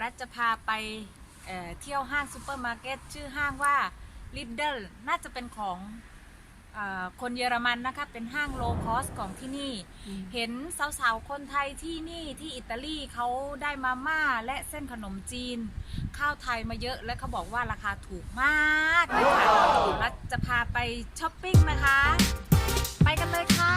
รัฐจะพาไปเอ่อเที่ยวห้างซูเปอร์มาร์เก็ตชื่อห้างว่า Lidl น่าจะเป็นของเออคนเยอรมันนะคะ เป็นห้างโลคอสของที่นี่ เห็นสาวๆ คนไทยที่นี่ที่อิตาลีเขาได้มาม่าและเส้นขนมจีน ข้าวไทยมาเยอะและเขาบอกว่าราคาถูกมากเลยค่ะรัฐจะพาไปช้อปปิ้งนะคะ ไปกันเลยค่ะ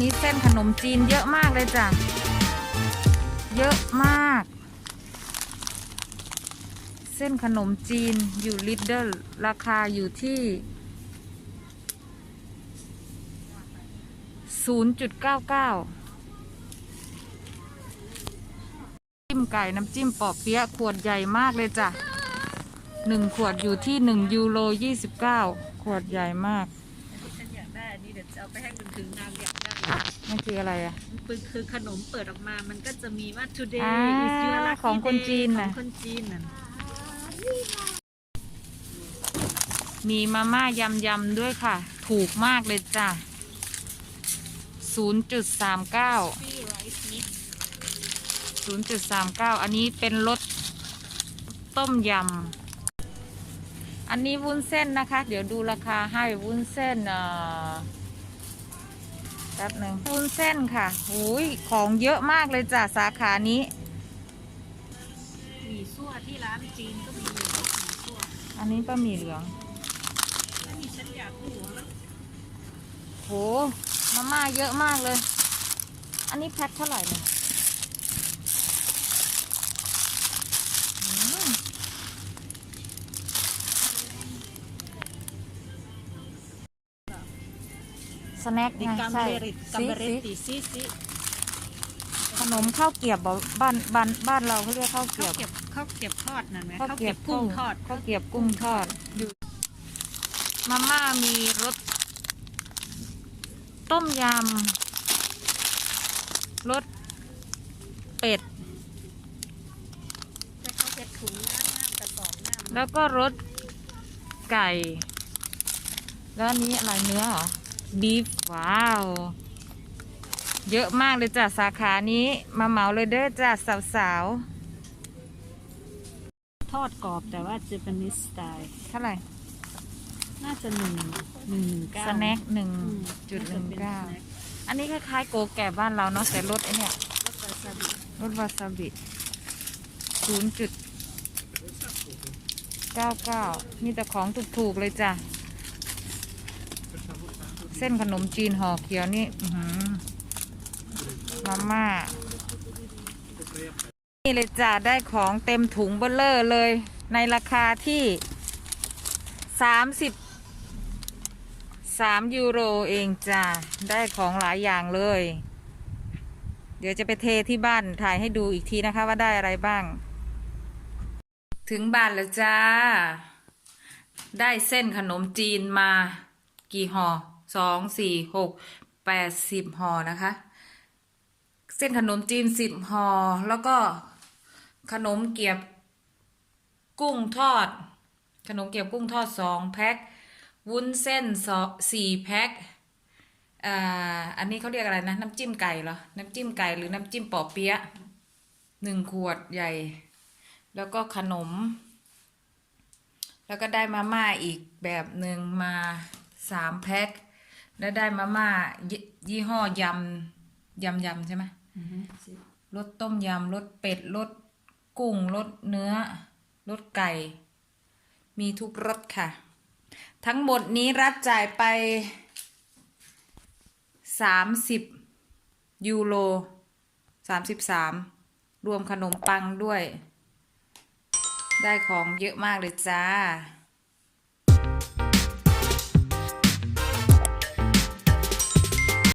นี้เส้นขนมจีนเยอะมากเลยจ้ะ เยอะมาก เส้นขนมจีนอยู่ลิดเดิลราคาอยู่ที่ 0.99จิ้มไก่น้ำจิ้มปอเปี๊ยะขวดใหญ่มากเลยจ้ะหนึ่งขวดอยู่ที่หนึ่งยูโรยี่สิบเก้าขวดใหญ่มากฉันอยากได้อันนี้เดี๋ยวจะเอาไปให้คุณถึงนางอยาก ได้นั่นคืออะไรอะ มันคือขนมเปิดออกมา มันก็จะมีว่า today อ่า is your lucky ของคน day จีนขอน่ะงคนจีนน่ะมีมาม่ายำยำๆด้วยค่ะ ถูกมากเลยจ้ะ 0.39 0.39 อันนี้เป็นรสต้มยำ อันนี้วุ้นเส้นนะคะ เดี๋ยวดูราคาให้วุ้นเส้นเอ่อ แป๊บหนึ่งวุ้นเส้นค่ะหูยของเยอะมากเลยจ้ะสาขานี้มีซั่วที่ร้านจีนก็มีพวกมีซั่วอันนี้ก็มีเหลืองแล้วมีฉันอยากรู้แล้วโหมาม่าเยอะมากเลย อันนี้แพ็คเท่าไหร่เนี่ย สแน็คดิไงกัมใช่เบริตกัมซิเบริซิติซิซิขนมข้าวเกรียบบอกบ้านบ้านบ้านเราเขาเรียกข้าวเกรีข้าวยบเก็บข้าวเก็บทอดนั่นไหมข้าวข้าวเกรียเก็บบกุ้งทอดข้าวเกรียบกุ้งทอดอยู่มาม่ามีรสต้มยำรสเป็ด แต่เขาเก็บถุงน้ำน้ำกระสอบน้ำแล้วก็รสไก่ แล้วอันนี้อะไรเนื้อเหรอ บีฟว้าว เยอะมากเลยจ้ะสาขานี้ มาเหมาเลยเด้อจ้ะสาวทอดกรอบแต่ว่าเจแปนิสสไตล์ ๆเท่าไหร่น่าจะหนึ่งหนึ่งหนึ่งเก้าสแน็คหนึ่งอืมจุดหนึ่งเก้าน่จะป็นสแน็คอันนี้คล้ายๆโกแก่บ้านเราเนาะแต่รสไอเนี่ยแล้วก็ซาบิรสวาซาบิศูนย์จุดเก้าเก้ามีแต่ของถูกๆเลยจ้ะ เส้นขนมจีนห่อเขียวนี่หอมาม่า นี่เลยจ้ะได้ของเต็มถุงเบลเลอร์เลย ในราคาที่สามสิบสามยูโรเองจ้ะได้ของหลายอย่างเลย เดี๋ยวจะไปเทที่บ้านถ่ายให้ดูอีกทีนะคะว่าได้อะไรบ้าง ถึงบ้านแล้วจ้า ได้เส้นขนมจีนมากี่ห่อ สองสี่หกแปดสิบห่อนะคะ เส้นขนมจีนสิบห่อแล้วก็ขนมเกี๊ยบกุ้งทอด ขนมเกี๊ยบกุ้งทอดสองแพ็ควุ้นเส้นสองสี่แพ็คอันนี้เขาเรียกอะไรนะ น้ำจิ้มไก่เหรอ น้ำจิ้มไก่หรือน้ำจิ้มปอเปี๊ยะหนึ่งขวดใหญ่ แล้วก็ขนม แล้วก็ได้มาม่าอีกแบบหนึ่งมาสามแพ็ค แล้วได้มาม่ายี่ยี่ห้อยำยำยำใช่ไหมรสต้มยำรสเป็ดรสกุ้งรสเนื้อรสไก่ มีทุกรสค่ะ ทั้งหมดนี้รัฐจ่ายไปสามสิบยูโรสามสิบสามรวมขนมปังด้วย ได้ของเยอะมากเลยจ้า